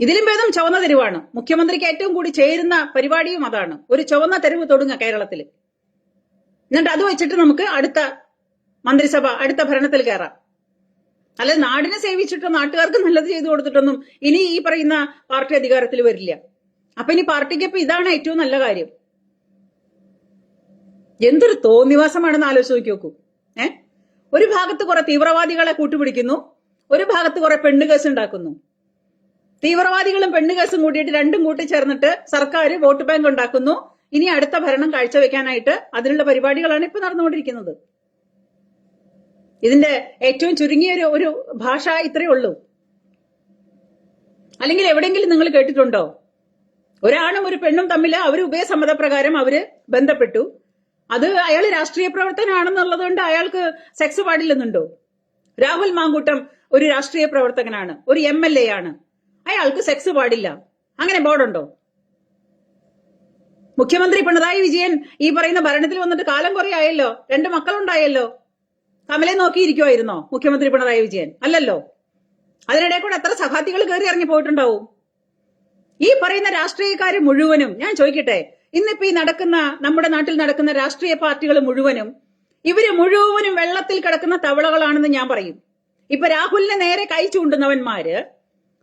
ഇതിലും ഭേദം ചുവന്ന തെരുവാണ്. മുഖ്യമന്ത്രിക്ക് ഏറ്റവും കൂടി ചേരുന്ന പരിപാടിയും അതാണ്. ഒരു ചുവന്ന തെരുവ് തൊടുങ്ങ കേരളത്തിൽ എന്നിട്ട് അത് വെച്ചിട്ട് നമുക്ക് അടുത്ത മന്ത്രിസഭ അടുത്ത ഭരണത്തിൽ കയറാം അല്ലെ നാടിനെ സേവിച്ചിട്ടോ നാട്ടുകാർക്ക് നല്ലത് ചെയ്തു കൊടുത്തിട്ടൊന്നും ഇനി ഈ പറയുന്ന പാർട്ടി അധികാരത്തിൽ വരില്ല. അപ്പൊ ഇനി പാർട്ടിക്ക് ഇപ്പൊ ഇതാണ് ഏറ്റവും നല്ല കാര്യം. എന്തൊരു തോന്നിവാസമാണെന്ന് ആലോചിച്ച് നോക്കി നോക്കൂ. ഒരു ഭാഗത്ത് കുറെ തീവ്രവാദികളെ കൂട്ടുപിടിക്കുന്നു ഒരു ഭാഗത്ത് കുറെ പെണ്ണ് കേസ് ഉണ്ടാക്കുന്നു. തീവ്രവാദികളും പെണ്ണ് കേസും കൂട്ടിയിട്ട് രണ്ടും കൂട്ടി ചേർന്നിട്ട് സർക്കാർ വോട്ട് ബാങ്ക് ഉണ്ടാക്കുന്നു. ഇനി അടുത്ത ഭരണം കാഴ്ചവെക്കാനായിട്ട് അതിനുള്ള പരിപാടികളാണ് ഇപ്പൊ നടന്നുകൊണ്ടിരിക്കുന്നത്. ഇതിന്റെ ഏറ്റവും ചുരുങ്ങിയ ഒരു ഒരു ഭാഷ ഇത്രയേ ഉള്ളൂ. അല്ലെങ്കിൽ എവിടെയെങ്കിലും നിങ്ങൾ കേട്ടിട്ടുണ്ടോ? ഒരാണും ഒരു പെണ്ണും തമ്മിൽ അവർ ഉഭയസമ്മതപ്രകാരം അവർ ബന്ധപ്പെട്ടു. അത് അയാൾ രാഷ്ട്രീയ പ്രവർത്തനാണെന്നുള്ളത് കൊണ്ട് അയാൾക്ക് സെക്സ് പാടില്ലെന്നുണ്ടോ? രാഹുൽ മാങ്കൂട്ടം ഒരു രാഷ്ട്രീയ പ്രവർത്തകനാണ് ഒരു എം എൽ എ ആണ് അയാൾക്ക് സെക്സ് പാടില്ല. അങ്ങനെ ബോർഡുണ്ടോ? മുഖ്യമന്ത്രി പിണറായി വിജയൻ ഈ പറയുന്ന ഭരണത്തിൽ വന്നിട്ട് കാലം കുറെ ആയല്ലോ. രണ്ട് മക്കളുണ്ടായല്ലോ. കമലെ നോക്കിയിരിക്കുമായിരുന്നോ മുഖ്യമന്ത്രി പിണറായി വിജയൻ? അല്ലല്ലോ. അതിനിടെ കൂടെ എത്ര സഹാത്തികൾ കയറി ഇറങ്ങി പോയിട്ടുണ്ടാവും? ഈ പറയുന്ന രാഷ്ട്രീയക്കാർ മുഴുവനും ഞാൻ ചോദിക്കട്ടെ ഇന്നിപ്പോ ഈ നടക്കുന്ന നമ്മുടെ നാട്ടിൽ നടക്കുന്ന രാഷ്ട്രീയ പാർട്ടികൾ മുഴുവനും ഇവർ മുഴുവനും വെള്ളത്തിൽ കിടക്കുന്ന തവളകളാണെന്ന് ഞാൻ പറയും. ഇപ്പൊ രാഹുലിനെ നേരെ കൈ ചൂണ്ടുന്നവന്മാര്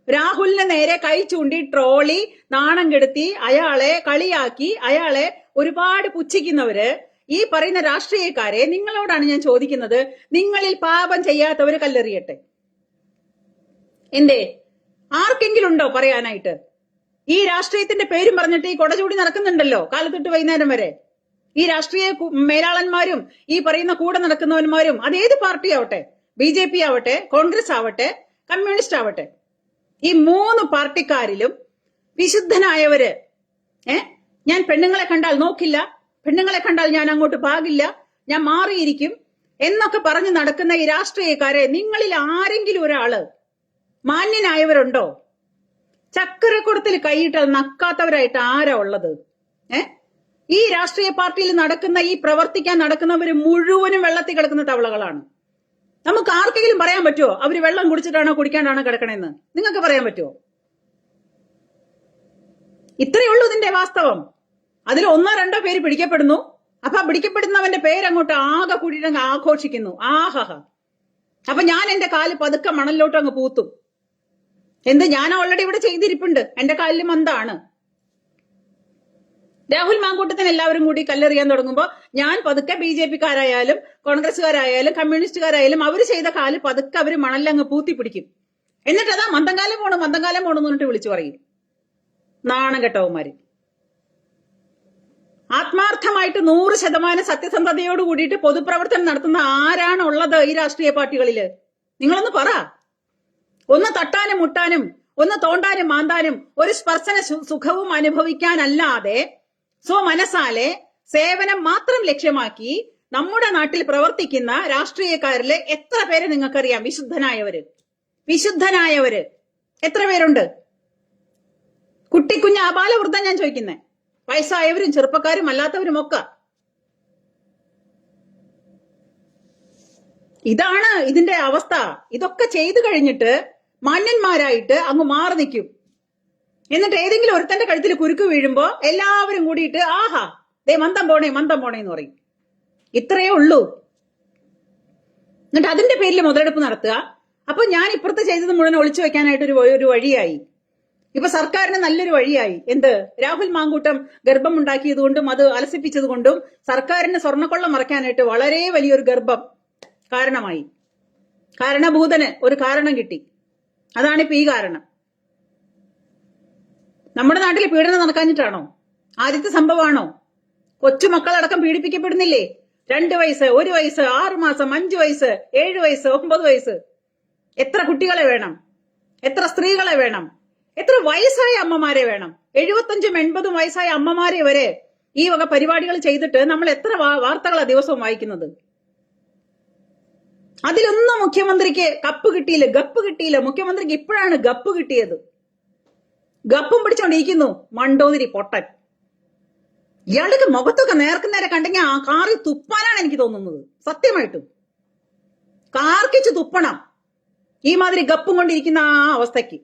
രാഹുലിനെ നേരെ കൈ ചൂണ്ടി ട്രോളി നാണം കെടുത്തി അയാളെ കളിയാക്കി അയാളെ ഒരുപാട് പുച്ഛിക്കുന്നവര് ഈ പറയുന്ന രാഷ്ട്രീയക്കാരെ നിങ്ങളോടാണ് ഞാൻ ചോദിക്കുന്നത്. നിങ്ങളിൽ പാപം ചെയ്യാത്തവര് കല്ലെറിയട്ടെ. എന്തേ? ആർക്കെങ്കിലും ഉണ്ടോ പറയാനായിട്ട്? ഈ രാഷ്ട്രീയത്തിന്റെ പേരും പറഞ്ഞിട്ട് ഈ കൊടചൂടി നടക്കുന്നുണ്ടല്ലോ കാലത്തൊട്ട് വൈകുന്നേരം വരെ. ഈ രാഷ്ട്രീയ മേലാളന്മാരും ഈ പറയുന്ന കൂടെ നടക്കുന്നവന്മാരും അത് ഏത് പാർട്ടി ആവട്ടെ? ബി ജെ പി ആവട്ടെ കോൺഗ്രസ് ആവട്ടെ കമ്മ്യൂണിസ്റ്റ് ആവട്ടെ. ഈ മൂന്ന് പാർട്ടിക്കാരിലും വിശുദ്ധനായവര് ഏ? ഞാൻ പെണ്ണുങ്ങളെ കണ്ടാൽ നോക്കില്ല പെണ്ണുങ്ങളെ കണ്ടാൽ ഞാൻ അങ്ങോട്ട് പാകില്ല ഞാൻ മാറിയിരിക്കും എന്നൊക്കെ പറഞ്ഞു നടക്കുന്ന ഈ രാഷ്ട്രീയക്കാരെ നിങ്ങളിൽ ആരെങ്കിലും ഒരാൾ മാന്യനായവരുണ്ടോ? ചക്കരക്കുടത്തിൽ കൈയിട്ട് നക്കാത്തവരായിട്ട് ആരാ ഉള്ളത്? ഏ? ഈ രാഷ്ട്രീയ പാർട്ടിയിൽ നടക്കുന്ന ഈ പ്രവർത്തിക്കാൻ നടക്കുന്നവർ മുഴുവനും വെള്ളത്തിൽ കിടക്കുന്ന തവളകളാണ്. നമുക്ക് ആർക്കെങ്കിലും പറയാൻ പറ്റുമോ അവർ വെള്ളം കുടിച്ചിട്ടാണോ കുടിക്കാണ്ടാണോ കിടക്കണേന്ന്? നിങ്ങൾക്ക് പറയാൻ പറ്റുമോ ഇത്രയേ ഉള്ളൂ ഇതിന്റെ വാസ്തവം. അതിൽ ഒന്നോ രണ്ടോ പേര് പിടിക്കപ്പെടുന്നു. അപ്പൊ പിടിക്കപ്പെടുന്നവന്റെ പേരങ്ങോട്ട് ആകെ കൂടിയിട്ട് ആഘോഷിക്കുന്നു. ആഹഹ. അപ്പൊ ഞാൻ എന്റെ കാൽ പതുക്കെ മണലിലോട്ട് അങ്ങ് പൂത്തും. എന്ത് ഞാൻ ഓൾറെഡി ഇവിടെ ചെയ്തിരിപ്പുണ്ട്. എന്റെ കാലിൽ മന്താണ് രാഹുൽ മാങ്കൂട്ടത്തിന് എല്ലാവരും കൂടി കല്ലെറിയാൻ തുടങ്ങുമ്പോൾ ഞാൻ പതുക്കെ ബി ജെ പിക്കാരായാലും കോൺഗ്രസ്സുകാരായാലും കമ്മ്യൂണിസ്റ്റുകാരായാലും അവർ ചെയ്ത കാൽ പതുക്കെ അവർ മണലങ്ങ് പൂത്തി പിടിക്കും എന്നിട്ട് അതാ മന്ദങ്കാലം പോണു മന്ദങ്കാലം പോണെന്ന് പറഞ്ഞിട്ട് വിളിച്ചു പറയും. നാണം കെട്ടവന്മാര് ആത്മാർത്ഥമായിട്ട് നൂറ് ശതമാനം സത്യസന്ധതയോട് കൂടിയിട്ട് പൊതുപ്രവർത്തനം നടത്തുന്ന ആരാണുള്ളത് ഈ രാഷ്ട്രീയ പാർട്ടികളിൽ? നിങ്ങളൊന്ന് പറ. ഒന്ന് തട്ടാനും മുട്ടാനും ഒന്ന് തോണ്ടാനും മാന്താനും ഒരു സ്പർശന സുഖവും അനുഭവിക്കാനല്ലാതെ സ്വമനസാലെ സേവനം മാത്രം ലക്ഷ്യമാക്കി നമ്മുടെ നാട്ടിൽ പ്രവർത്തിക്കുന്ന രാഷ്ട്രീയക്കാരിൽ എത്ര പേര് നിങ്ങൾക്കറിയാം? വിശുദ്ധനായവര്. വിശുദ്ധനായവര്. എത്ര പേരുണ്ട്? കുട്ടിക്കുഞ്ഞ് ആബാലവൃദ്ധം ഞാൻ ചോദിക്കുന്നേ. വയസ്സായവരും ചെറുപ്പക്കാരും അല്ലാത്തവരും ഒക്കെ. ഇതാണ് ഇതിന്റെ അവസ്ഥ. ഇതൊക്കെ ചെയ്തു കഴിഞ്ഞിട്ട് മാന്യന്മാരായിട്ട് അങ്ങ് മാറി നിൽക്കും. എന്നിട്ട് ഏതെങ്കിലും ഒരുത്തന്റെ കഴുത്തിൽ കുരുക്ക് വീഴുമ്പോ എല്ലാവരും കൂടിയിട്ട് ആഹാ ദേ മന്ദം പോണേ മന്ദം പോണേ എന്ന് പറയും. ഇത്രയേ ഉള്ളൂ. എന്നിട്ട് അതിന്റെ പേരിൽ മുതലെടുപ്പ് നടത്തുക. അപ്പൊ ഞാൻ ഇപ്പുറത്തെ ചെയ്തത് മുഴുവൻ ഒളിച്ചു വെക്കാനായിട്ട് ഒരു ഒരു വഴിയായി. ഇപ്പൊ സർക്കാരിന് നല്ലൊരു വഴിയായി. എന്ത്? രാഹുൽ മാങ്കൂട്ടം ഗർഭം ഉണ്ടാക്കിയതുകൊണ്ടും അത് അലസിപ്പിച്ചത് കൊണ്ടും സർക്കാരിന് സ്വർണക്കൊള്ള മറയ്ക്കാനായിട്ട് വളരെ വലിയൊരു ഗർഭം കാരണമായി. കാരണഭൂതന് ഒരു കാരണം കിട്ടി. അതാണിപ്പോ ഈ കാരണം. നമ്മുടെ നാട്ടിൽ പീഡനം നടക്കാഞ്ഞിട്ടാണോ? ആദ്യത്തെ സംഭവമാണോ? കൊച്ചുമക്കളടക്കം പീഡിപ്പിക്കപ്പെടുന്നില്ലേ? രണ്ട് വയസ്സ് ഒരു വയസ്സ് ആറ് മാസം അഞ്ചു വയസ്സ് ഏഴ് വയസ്സ് ഒമ്പത് വയസ്സ്. എത്ര കുട്ടികളെ വേണം? എത്ര സ്ത്രീകളെ വേണം? എത്ര വയസ്സായ അമ്മമാരെ വേണം? എഴുപത്തഞ്ചും എൺപതും വയസ്സായ അമ്മമാരെ വരെ ഈ വക പരിപാടികൾ ചെയ്തിട്ട് നമ്മൾ എത്ര വാർത്തകളാണ് വാർത്തകളാ ദിവസവും വായിക്കുന്നത്? അതിലൊന്നും മുഖ്യമന്ത്രിക്ക് കപ്പ് കിട്ടിയില്ല ഗപ്പ് കിട്ടിയില്ല. മുഖ്യമന്ത്രിക്ക് ഇപ്പോഴാണ് ഗപ്പ് കിട്ടിയത്. ഗപ്പും പിടിച്ചോണ്ടിരിക്കുന്നു. മണ്ടോതിരി പൊട്ടൻ. ഇയാളുടെ മുഖത്തൊക്കെ നേർക്ക് നേരെ കണ്ടെങ്കിൽ ആ കാറിൽ തുപ്പാനാണ് എനിക്ക് തോന്നുന്നത്. സത്യമായിട്ടും. കാർക്കിച്ച് തുപ്പണം. ഈ മാതിരി ഗപ്പും കൊണ്ടിരിക്കുന്ന ആ അവസ്ഥയ്ക്ക്.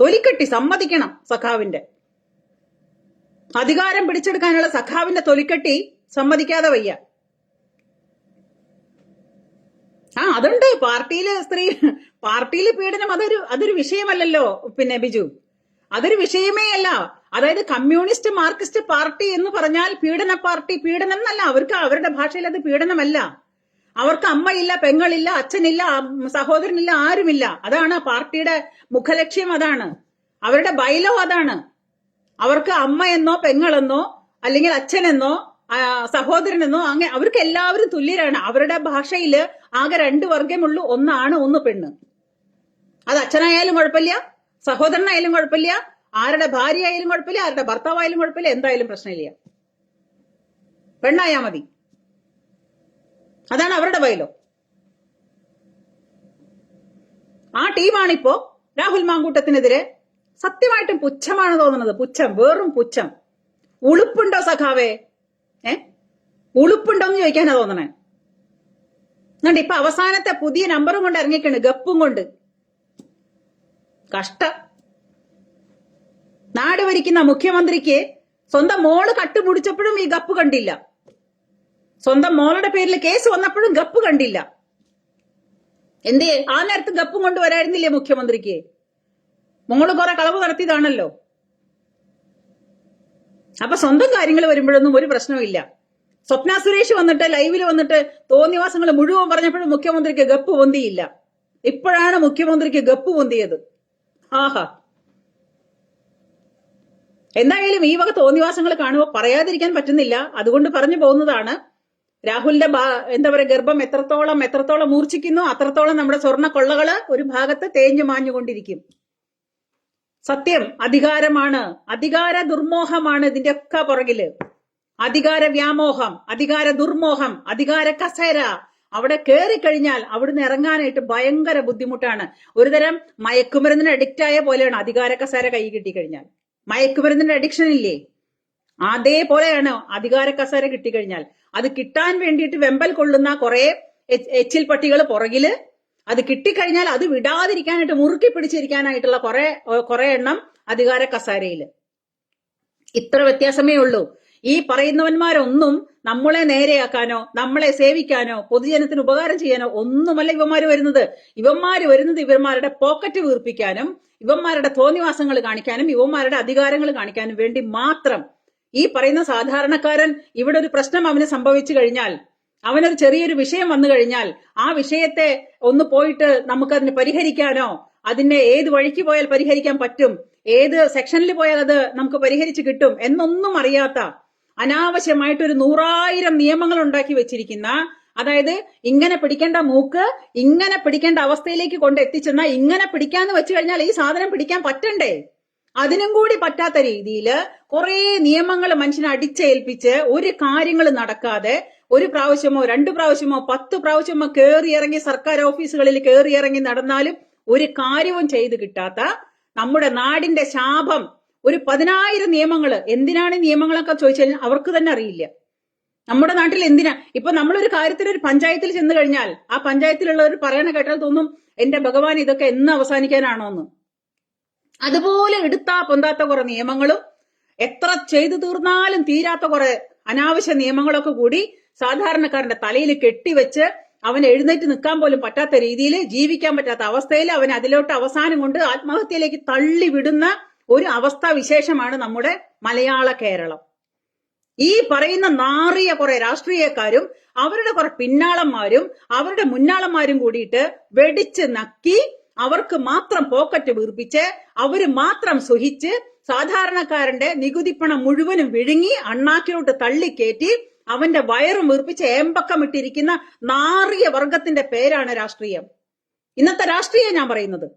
തൊലിക്കെട്ടി സമ്മതിക്കണം സഖാവിന്റെ. അധികാരം പിടിച്ചെടുക്കാനുള്ള സഖാവിന്റെ തൊലിക്കെട്ടി സമ്മതിക്കാതെ വയ്യ. ആ അതുണ്ട്. പാർട്ടിയിലെ സ്ത്രീ പാർട്ടിയിലെ പീഡനം അതൊരു അതൊരു വിഷയമല്ലല്ലോ. പിന്നെ ബിജു അതൊരു വിഷയമേ അല്ല. അതായത് കമ്മ്യൂണിസ്റ്റ് മാർക്സിസ്റ്റ് പാർട്ടി എന്ന് പറഞ്ഞാൽ പീഡന പാർട്ടി പീഡനം എന്നല്ല. അവർക്ക് അവരുടെ ഭാഷയിൽ അത് പീഡനമല്ല. അവർക്ക് അമ്മയില്ല പെങ്ങളില്ല അച്ഛനില്ല സഹോദരനില്ല ആരുമില്ല. അതാണ് പാർട്ടിയുടെ മുഖലക്ഷ്യം അതാണ്. അവരുടെ ബൈലോ അതാണ്. അവർക്ക് അമ്മയെന്നോ പെങ്ങളെന്നോ അല്ലെങ്കിൽ അച്ഛനെന്നോ സഹോദരനെന്നോ അങ്ങനെ അവർക്ക് എല്ലാവരും തുല്യരാണ്. അവരുടെ ഭാഷയിൽ ആകെ രണ്ട് വർഗമുള്ളൂ ഒന്നാണ് ഒന്ന് പെണ്ണ്. അത് അച്ഛനായാലും കുഴപ്പമില്ല. സഹോദരനായാലും കുഴപ്പമില്ല. ആരുടെ ഭാര്യ ആയാലും കുഴപ്പമില്ല. ആരുടെ ഭർത്താവായാലും കുഴപ്പമില്ല. എന്തായാലും പ്രശ്നമില്ല. പെണ്ണായാ മതി. അതാണ് അവരുടെ വയലോ. ആ ടീമാണിപ്പോ രാഹുൽ മാങ്കൂട്ടത്തിനെതിരെ സത്യമായിട്ടും പുച്ഛമാണ് തോന്നുന്നത്. പുച്ഛം. വെറും പുച്ഛം. ഉളുപ്പുണ്ടോ സഖാവേ? ഉളുപ്പുണ്ടോ എന്ന് ചോദിക്കാനാ തോന്നണേ. എന്നിട്ട് ഇപ്പൊ അവസാനത്തെ പുതിയ നമ്പറും കൊണ്ട് ഇറങ്ങിക്കണ് ഗപ്പും കൊണ്ട്. കഷ്ടം. നാട് ഭരിക്കുന്ന മുഖ്യമന്ത്രിക്ക് സ്വന്തം മോൾ കട്ടുപിടിച്ചപ്പോഴും ഈ ഗപ്പ് കണ്ടില്ല. സ്വന്തം മോളുടെ പേരിൽ കേസ് വന്നപ്പോഴും ഗപ്പ് കണ്ടില്ല. എന്തേ ആ നേരത്ത് ഗപ്പും കൊണ്ട് വരായിരുന്നില്ലേ മുഖ്യമന്ത്രിക്ക്? മോൾ കുറെ കളവ് നടത്തിയതാണല്ലോ. അപ്പൊ സ്വന്തം കാര്യങ്ങൾ വരുമ്പോഴൊന്നും ഒരു പ്രശ്നവുമില്ല സ്വപ്ന സുരേഷ് വന്നിട്ട് ലൈവിൽ വന്നിട്ട് തോന്നിവാസങ്ങൾ മുഴുവൻ പറഞ്ഞപ്പോഴും മുഖ്യമന്ത്രിക്ക് ഗപ്പ് പൊന്തിയില്ല. ഇപ്പോഴാണ് മുഖ്യമന്ത്രിക്ക് ഗപ്പ് പൊന്തിയത്. ആഹാ. എന്തായാലും ഈ വക തോന്നിവാസങ്ങൾ കാണുമ്പോൾ പറയാതിരിക്കാൻ പറ്റുന്നില്ല. അതുകൊണ്ട് പറഞ്ഞു പോകുന്നതാണ്. രാഹുലിന്റെ എന്താ പറയുക ഗർഭം എത്രത്തോളം എത്രത്തോളം മൂർച്ഛിക്കുന്നു അത്രത്തോളം നമ്മുടെ സ്വർണ കൊള്ളകൾ ഒരു ഭാഗത്ത് തേഞ്ഞു മാഞ്ഞുകൊണ്ടിരിക്കും. സത്യം അധികാരമാണ്. അധികാര ദുർമോഹമാണ് ഇതിന്റെ ഒക്കെ പുറകിൽ. അധികാര വ്യാമോഹം അധികാര ദുർമോഹം അധികാര കസേര അവിടെ കയറി കഴിഞ്ഞാൽ അവിടുന്ന് ഇറങ്ങാനായിട്ട് ഭയങ്കര ബുദ്ധിമുട്ടാണ്. ഒരുതരം മയക്കുമരുന്നിന് അഡിക്റ്റ് ആയ പോലെയാണ് അധികാര കസേര കൈ കിട്ടിക്കഴിഞ്ഞാൽ മയക്കുമരുന്നിന്റെ അഡിക്ഷൻ ഇല്ലേ? അതേപോലെയാണ് അധികാര കസേര കിട്ടിക്കഴിഞ്ഞാൽ അത് കിട്ടാൻ വേണ്ടിയിട്ട് വെമ്പൽ കൊള്ളുന്ന കുറെ എച്ചിൽ പട്ടികൾ പുറകിൽ അത് കിട്ടിക്കഴിഞ്ഞാൽ അത് വിടാതിരിക്കാനായിട്ട് മുറുക്കി പിടിച്ചിരിക്കാനായിട്ടുള്ള കുറെ കുറെ എണ്ണം അധികാര കസാരയിൽ ഇത്ര വ്യത്യാസമേ ഉള്ളൂ. ഈ പറയുന്നവന്മാരൊന്നും നമ്മളെ നേരെയാക്കാനോ നമ്മളെ സേവിക്കാനോ പൊതുജനത്തിന് ഉപകാരം ചെയ്യാനോ ഒന്നുമല്ല ഇവന്മാര് വരുന്നത്. ഇവന്മാര് വരുന്നത് ഇവന്മാരുടെ പോക്കറ്റ് വീർപ്പിക്കാനും ഇവന്മാരുടെ തോന്നിവാസങ്ങൾ കാണിക്കാനും ഇവന്മാരുടെ അധികാരങ്ങൾ കാണിക്കാനും വേണ്ടി മാത്രം. ഈ പറയുന്ന സാധാരണക്കാരൻ ഇവിടെ ഒരു പ്രശ്നം അവന് സംഭവിച്ചു കഴിഞ്ഞാൽ അവനൊരു ചെറിയൊരു വിഷയം വന്നു കഴിഞ്ഞാൽ ആ വിഷയത്തെ ഒന്ന് പോയിട്ട് നമുക്കതിന് പരിഹരിക്കാനോ അതിനെ ഏത് വഴിക്ക് പോയാൽ പരിഹരിക്കാൻ പറ്റും ഏത് സെക്ഷനിൽ പോയാൽ അത് നമുക്ക് പരിഹരിച്ച് കിട്ടും എന്നൊന്നും അറിയാത്ത അനാവശ്യമായിട്ട് ഒരു നൂറായിരം നിയമങ്ങൾ ഉണ്ടാക്കി വെച്ചിരിക്കുന്ന അതായത് ഇങ്ങനെ പിടിക്കേണ്ട മൂക്ക് ഇങ്ങനെ പിടിക്കേണ്ട അവസ്ഥയിലേക്ക് കൊണ്ട് എത്തിച്ചെന്ന ഇങ്ങനെ പിടിക്കാന്ന് വെച്ച് കഴിഞ്ഞാൽ ഈ സാധനം പിടിക്കാൻ പറ്റണ്ടേ? അതിനും കൂടി പറ്റാത്ത രീതിയിൽ കുറെ നിയമങ്ങൾ മനുഷ്യനെ അടിച്ചേൽപ്പിച്ച് ഒരു കാര്യങ്ങൾ നടക്കാതെ ഒരു പ്രാവശ്യമോ രണ്ടു പ്രാവശ്യമോ പത്ത് പ്രാവശ്യമോ കയറി ഇറങ്ങി സർക്കാർ ഓഫീസുകളിൽ കയറി ഇറങ്ങി നടന്നാലും ഒരു കാര്യവും ചെയ്തു കിട്ടാത്ത നമ്മുടെ നാടിന്റെ ശാപം ഒരു പതിനായിരം നിയമങ്ങൾ എന്തിനാണ് നിയമങ്ങളൊക്കെ ചോദിച്ചു കഴിഞ്ഞാൽ അവർക്ക് തന്നെ അറിയില്ല. നമ്മുടെ നാട്ടിൽ എന്തിനാ? ഇപ്പൊ നമ്മളൊരു കാര്യത്തിൽ ഒരു പഞ്ചായത്തിൽ ചെന്ന് കഴിഞ്ഞാൽ ആ പഞ്ചായത്തിലുള്ളവർ പറയണ കേട്ടാൽ തോന്നും എന്റെ ഭഗവാൻ ഇതൊക്കെ എന്ന് അവസാനിക്കാനാണോ എന്ന് അതുപോലെ എടുത്താ പൊന്താത്ത കുറെ നിയമങ്ങളും എത്ര ചെയ്തു തീർന്നാലും തീരാത്ത കുറെ അനാവശ്യ നിയമങ്ങളൊക്കെ കൂടി സാധാരണക്കാരന്റെ തലയിൽ കെട്ടിവെച്ച് അവൻ എഴുന്നേറ്റ് നിൽക്കാൻ പോലും പറ്റാത്ത രീതിയിൽ ജീവിക്കാൻ പറ്റാത്ത അവസ്ഥയിൽ അവൻ അതിലോട്ട് അവസാനം കൊണ്ട് ആത്മഹത്യയിലേക്ക് തള്ളി വിടുന്ന ഒരു അവസ്ഥാ വിശേഷമാണ് നമ്മുടെ മലയാള കേരളം. ഈ പറയുന്ന നാറിയ കുറെ രാഷ്ട്രീയക്കാരും അവരുടെ കുറെ പിന്നാളന്മാരും അവരുടെ മുന്നാളന്മാരും കൂടിയിട്ട് വെടിച്ച് നക്കി അവർക്ക് മാത്രം പോക്കറ്റ് വീർപ്പിച്ച് അവർ മാത്രം സുഹിച്ച് സാധാരണക്കാരന്റെ നികുതിപ്പണം മുഴുവനും വിഴുങ്ങി അണ്ണാക്കിലോട്ട് തള്ളിക്കയറ്റി അവന്റെ വയറും വീർപ്പിച്ച് ഏമ്പക്കം ഇട്ടിരിക്കുന്ന നാറിയ വർഗത്തിന്റെ പേരാണ് രാഷ്ട്രീയം. ഇന്നത്തെ രാഷ്ട്രീയം ഞാൻ പറയുന്നത്.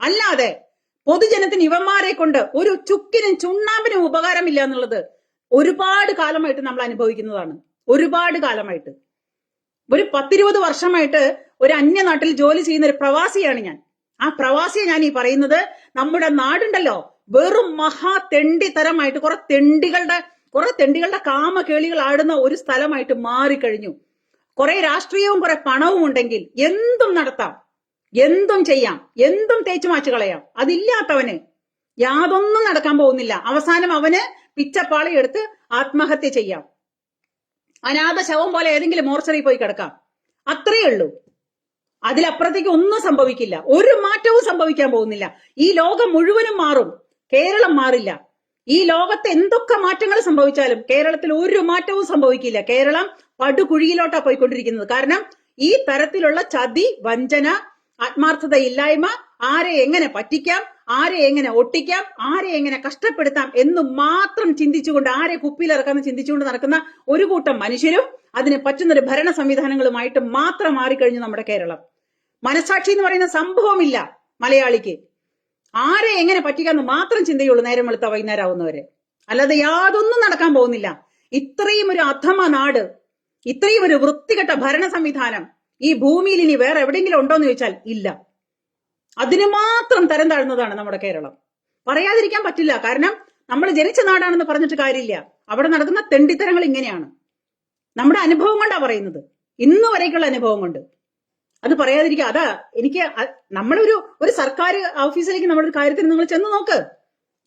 അല്ലാതെ പൊതുജനത്തിന് ഇവന്മാരെ കൊണ്ട് ഒരു ചുക്കിനും ചുണ്ണാമ്പിനും ഉപകാരമില്ല എന്നുള്ളത് ഒരുപാട് കാലമായിട്ട് നമ്മൾ അനുഭവിക്കുന്നതാണ്. ഒരുപാട് കാലമായിട്ട്. ഒരു പത്തിരുപത് വർഷമായിട്ട് ഒരു അന്യനാട്ടിൽ ജോലി ചെയ്യുന്ന ഒരു പ്രവാസിയാണ് ഞാൻ. ആ പ്രവാസിയെ ഞാൻ ഈ പറയുന്നത് നമ്മുടെ നാടുണ്ടല്ലോ. വെറും മഹാ തെണ്ടിത്തരമായിട്ട് കുറെ തെണ്ടികളുടെ കുറെ തെണ്ടികളുടെ കാമകേളികൾ ആടുന്ന ഒരു സ്ഥലമായിട്ട് മാറിക്കഴിഞ്ഞു. കുറെ രാഷ്ട്രീയവും കുറെ പണവും ഉണ്ടെങ്കിൽ എന്തും നടത്താം. എന്തും ചെയ്യാം. എന്തും തേച്ചു മാച്ചു കളയാം. അതില്ലാത്തവന് യാതൊന്നും നടക്കാൻ പോകുന്നില്ല. അവസാനം അവന് പിച്ചപ്പാളി എടുത്ത് ആത്മഹത്യ ചെയ്യാം. അനാഥ ശവം പോലെ ഏതെങ്കിലും മോർച്ചറി പോയി കിടക്കാം. അത്രയേ ഉള്ളൂ. അതിലപ്പുറത്തേക്ക് ഒന്നും സംഭവിക്കില്ല. ഒരു മാറ്റവും സംഭവിക്കാൻ പോകുന്നില്ല. ഈ ലോകം മുഴുവനും മാറും. കേരളം മാറില്ല. ഈ ലോകത്ത് എന്തൊക്കെ മാറ്റങ്ങൾ സംഭവിച്ചാലും കേരളത്തിൽ ഒരു മാറ്റവും സംഭവിക്കില്ല. കേരളം പടുകുഴിയിലോട്ടാ പോയിക്കൊണ്ടിരിക്കുന്നത്. കാരണം ഈ തരത്തിലുള്ള ചതി വഞ്ചന ആത്മാർത്ഥതയില്ലായ്മ ആരെ എങ്ങനെ പറ്റിക്കാം ആരെ എങ്ങനെ ഒട്ടിക്കാം ആരെ എങ്ങനെ കഷ്ടപ്പെടുത്താം എന്ന് മാത്രം ചിന്തിച്ചുകൊണ്ട് ആരെ കുപ്പിയിലിറക്കാന്ന് ചിന്തിച്ചുകൊണ്ട് നടക്കുന്ന ഒരു കൂട്ടം മനുഷ്യരും അതിന് പറ്റുന്നൊരു ഭരണ സംവിധാനങ്ങളുമായിട്ട് മാത്രം മാറിക്കഴിഞ്ഞു നമ്മുടെ കേരളം. മനസാക്ഷി എന്ന് പറയുന്ന സംഭവമില്ല മലയാളിക്ക്. ആരെ എങ്ങനെ പറ്റിക്കാന്ന് മാത്രം ചിന്തയുള്ളൂ നേരം വെളുത്ത വൈകുന്നേരം ആവുന്നവരെ അല്ലാതെ യാതൊന്നും നടക്കാൻ പോകുന്നില്ല. ഇത്രയും ഒരു അധമ നാട് ഇത്രയും ഒരു വൃത്തികെട്ട ഭരണ സംവിധാനം ഈ ഭൂമിയിൽ ഇനി വേറെ എവിടെയെങ്കിലും ഉണ്ടോ എന്ന് ചോദിച്ചാൽ ഇല്ല. അതിന് മാത്രം തരം താഴ്ന്നതാണ് നമ്മുടെ കേരളം. പറയാതിരിക്കാൻ പറ്റില്ല. കാരണം നമ്മൾ ജനിച്ച നാടാണെന്ന് പറഞ്ഞിട്ട് കാര്യമില്ല. അവിടെ നടക്കുന്ന തെണ്ടിത്തരങ്ങൾ ഇങ്ങനെയാണ്. നമ്മുടെ അനുഭവം കൊണ്ടാ പറയുന്നത്. ഇന്ന് വരേക്കുള്ള അനുഭവം കൊണ്ട്. അത് പറയാതിരിക്കുക അതാ എനിക്ക് നമ്മളൊരു ഒരു സർക്കാർ ഓഫീസിലേക്ക് നമ്മളൊരു കാര്യത്തിന് നിങ്ങൾ ചെന്ന് നോക്ക്.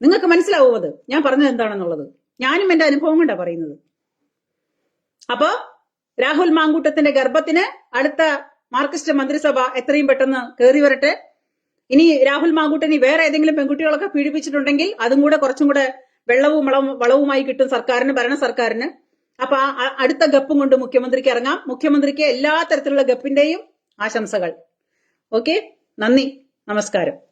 നിങ്ങൾക്ക് മനസ്സിലാവും അത്. ഞാൻ പറഞ്ഞത് എന്താണെന്നുള്ളത്. ഞാനും എന്റെ അനുഭവം കൊണ്ടാ പറയുന്നത്. അപ്പോ രാഹുൽ മാങ്കൂട്ടത്തിന്റെ ഗർഭത്തിന് അടുത്ത മാർക്സിസ്റ്റ് മന്ത്രിസഭ എത്രയും പെട്ടെന്ന് കയറി വരട്ടെ. ഇനി രാഹുൽ മാങ്കൂട്ടനി വേറെ ഏതെങ്കിലും പെൺകുട്ടികളൊക്കെ പീഡിപ്പിച്ചിട്ടുണ്ടെങ്കിൽ അതും കൂടെ കുറച്ചും കൂടെ വെള്ളവും വളവും വളവുമായി കിട്ടും സർക്കാരിന് ഭരണ സർക്കാരിന്. അപ്പൊ അടുത്ത ഗപ്പും കൊണ്ട് മുഖ്യമന്ത്രിക്ക് ഇറങ്ങാം. മുഖ്യമന്ത്രിക്ക് എല്ലാ തരത്തിലുള്ള ഗപ്പിന്റെയും ആശംസകൾ. ഓക്കെ? നന്ദി. നമസ്കാരം.